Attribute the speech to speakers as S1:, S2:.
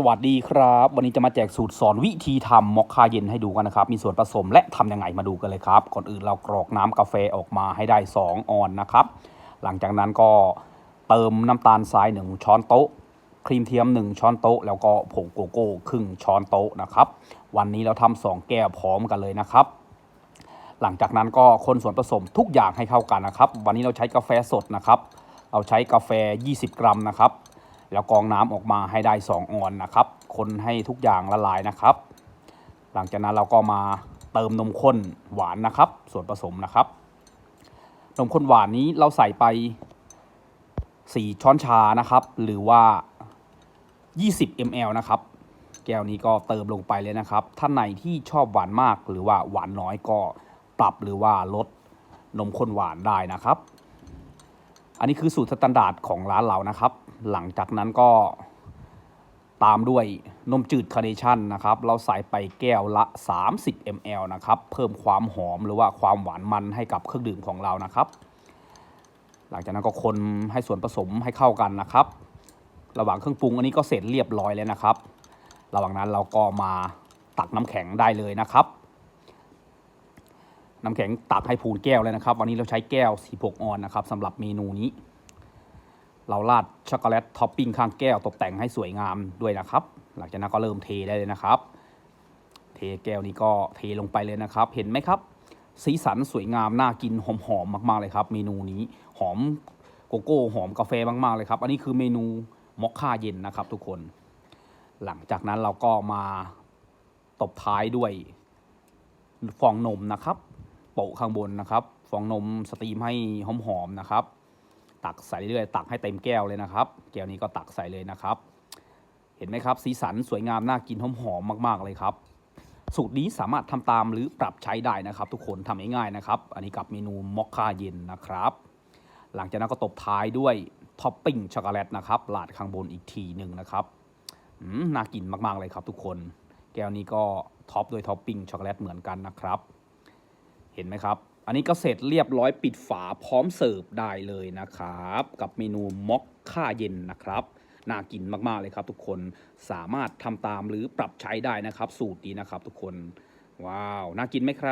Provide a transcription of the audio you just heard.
S1: สวัสดีครับ วันนี้จะมาแจกสูตรสอนวิธีทำมอคคาเย็นให้ดูกันนะครับ มีส่วนผสมและทำยังไงมาดูกันเลยครับ ก่อนอื่นเรากรอกน้ำกาแฟออกมาให้ได้ 2 ออนนะครับ หลังจากนั้นก็เติมน้ำตาลทราย 1 ช้อนโต๊ะ ครีมเทียม 1 ช้อนโต๊ะ แล้วก็ผงโกโก้ครึ่งช้อนโต๊ะนะครับ วันนี้เราทำสองแก้วพร้อมกันเลยนะครับ หลังจากนั้นก็คนส่วนผสมทุกอย่างให้เข้ากันนะครับ วันนี้เราใช้กาแฟสดนะครับ เราใช้กาแฟ 20 กรัมนะครับ แล้วกรองน้ำออกมาให้ได้ 2 ออนนะครับ คนให้ทุกอย่างละลายนะครับ หลังจากนั้นเราก็มาเติมนมข้นหวานนะครับ ส่วนผสมนะครับ นมข้นหวานนี้เราใส่ไป 4 ช้อนชานะครับ หรือว่า 20 ml นะครับแก้วนี้ก็เติมลงไปเลยนะครับ ท่านไหนที่ชอบหวานมากหรือว่าหวานน้อยก็ปรับหรือว่าลดนมข้นหวานได้นะครับ อันนี้คือสูตรสแตนดาร์ดของร้านเรานะครับ หลังจากนั้นก็ตามด้วยนมจืดคาร์เนชั่นนะครับ เราใส่ไปแก้วละ 30 ml นะครับ เพิ่มความหอมหรือว่าความหวานมันให้กับเครื่องดื่มของเรานะครับ หลังจากนั้นก็คนให้ส่วนผสมให้เข้ากันนะครับ ระหว่างเครื่องปรุงอันนี้ก็เสร็จเรียบร้อยแล้วนะครับ ระหว่างนั้นเราก็มาตักน้ำแข็งได้เลยนะครับ น้ำแข็งตักให้พูนแก้วเลยนะครับ วันนี้เราใช้แก้ว 16 ออนนะครับสำหรับเมนูนี้ เราราดช็อกโกแลตท็อปปิ้งข้างแก้วตกแต่งให้สวยงามด้วยนะครับ หลังจากนั้นก็เริ่มเทได้เลยนะครับ เทแก้วนี้ก็เทลงไปเลยนะครับ เห็นไหมครับ สีสันสวยงามน่ากินหอมๆมากๆเลยครับ เมนูนี้หอมโกโก้หอมกาแฟมากๆเลยครับ อันนี้คือเมนูมอคค่าเย็นนะครับ ทุกคน หลังจากนั้นเราก็มาตบท้ายด้วยฟองนมนะครับ โปะข้างบนนะครับ ฟองนมสตรีมให้หอมๆนะครับ ตักใส่เรื่อยๆตักให้เต็มแก้วเลยนะครับ แก้วนี้ก็ตักใส่เลยนะครับ เห็นไหมครับ สีสันสวยงามน่ากินหอมๆมากๆเลยครับ สูตรนี้สามารถทำตามหรือปรับใช้ได้นะครับ ทุกคนทำง่ายๆนะครับ อันนี้กับเมนูมอคค่าเย็นนะครับ หลังจากนั้นก็ตบท้ายด้วยท็อปปิ้งช็อกโกแลตนะครับลาดข้างบนอีกทีหนึ่งนะครับน่ากินมากๆเลยครับทุกคน แก้วนี้ก็ท็อปด้วยท็อปปิ้งช็อกโกแลตเหมือนกันนะครับ เห็นไหมครับ อันนี้ก็เสร็จเรียบร้อยปิดฝาพร้อมเสิร์ฟได้เลยนะครับ กับเมนูม็อกค่าเย็นนะครับน่ากินมากๆเลยครับ ทุกคนสามารถทำตามหรือปรับใช้ได้นะครับ สูตรนี้นะครับ ทุกคน ว้าวน่ากินไหมครับ